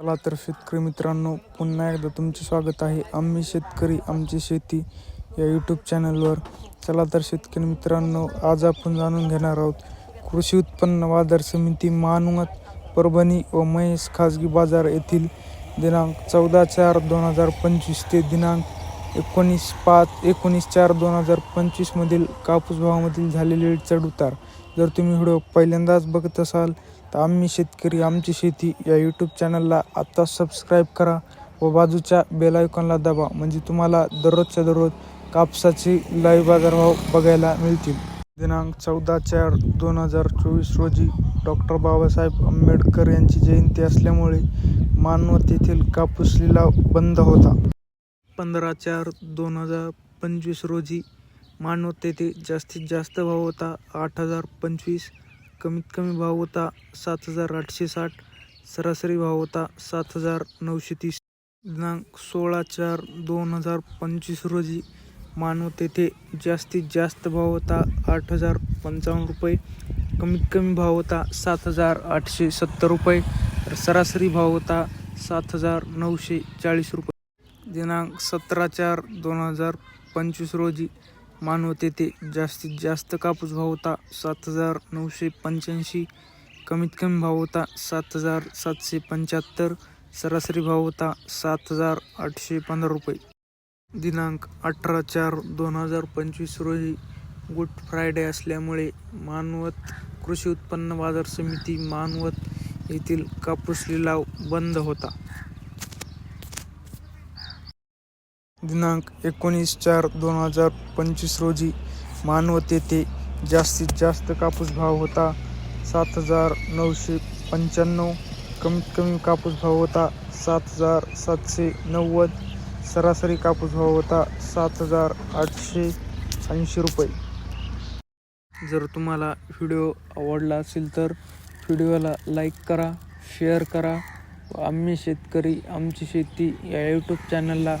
चला तर शेतकरी मित्रांनो पुन्हा एकदा तुमचे स्वागत आहे. आम्ही शेतकरी आमची शेती या यूट्यूब चॅनलवर चला तर शेतकरी मित्रांनो आज आपण जाणून घेणार आहोत कृषी उत्पन्न बाजार समिती मानवत परभणी व महेश खाजगी बाजार येथील दिनांक चौदा चार दोन हजार पंचवीस ते दिनांक एकोणीस पाच एकोणीस चार दोन हजार पंचवीसमधील कापूस भावामधील झालेले चढउतार. जर तुम्ही व्हिडिओ पहिल्यांदाच बघत असाल तर आम्ही शेतकरी आमची शेती या यूट्यूब चॅनलला आत्ता सबस्क्राईब करा व बाजूच्या बेल आयकॉनला दाबा म्हणजे तुम्हाला दररोजच्या दररोज कापसाचे लाईव्ह बाजारभाव बघायला मिळतील. दिनांक चौदा चार दोन हजार चोवीस रोजी डॉक्टर बाबासाहेब आंबेडकर यांची जयंती असल्यामुळे मानवत येथील कापूस लिलाव बंद होता. पंधरा चार दोन हजार पंचवीस रोजी मानवत येथे जास्तीत जास्त भाव होता आठ हजार पंचवीस. कमीत कमी भाव होता सात हजार आठशे साठ सरासरी भाव होता सात हजार नऊशे तीस. दिनांक सोळा चार दोन हजार पंचवीस रोजी मानवत येथे जास्तीत जास्त भाव होता आठ हजार पंचावन्न रुपये कमीत कमी भाव होता सात हजार आठशे सत्तर रुपये तर सरासरी भाव होता सात हजार नऊशे चाळीस रुपये. दिनांक सतरा चार दोन हजार पंचवीस रोजी मानवत तेथे जास्तीत जास्त कापूस भाव होता सात हजार नऊशे पंच्याऐंशी. कमीत कमी भाव होता सात हजार सातशे पंच्याहत्तर. सरासरी भाव होता सात हजार आठशे पंधरा रुपये. दिनांक अठरा चार दोन हजार पंचवीस रोजी गुड फ्रायडे असल्यामुळे मानवत कृषी उत्पन्न बाजार समिती मानवत येथील कापूस लिलाव बंद होता. दिनांक एकोणीस चार दोन हजार पंचवीस रोजी मानवत येथे जास्तीत जास्त कापूस भाव होता. सात हजार नऊशे पंच्याण्णव कमीत कमी कापूस भाव होता. सात हजार सातशे नव्वद सरासरी कापूस भाव होता. सात हजार आठशे ऐंशी रुपये. जर तुम्हाला व्हिडिओ आवडला असेल तर व्हिडिओला लाईक करा शेअर करा. आम्ही शेतकरी आमची शेती या यूट्यूब चॅनलला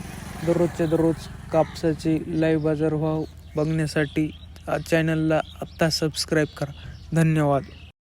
दररोजच्या दररोज कापसाचे लाईव्ह बाजारभाव बघण्यासाठी चॅनलला आत्ता सबस्क्राईब करा. धन्यवाद.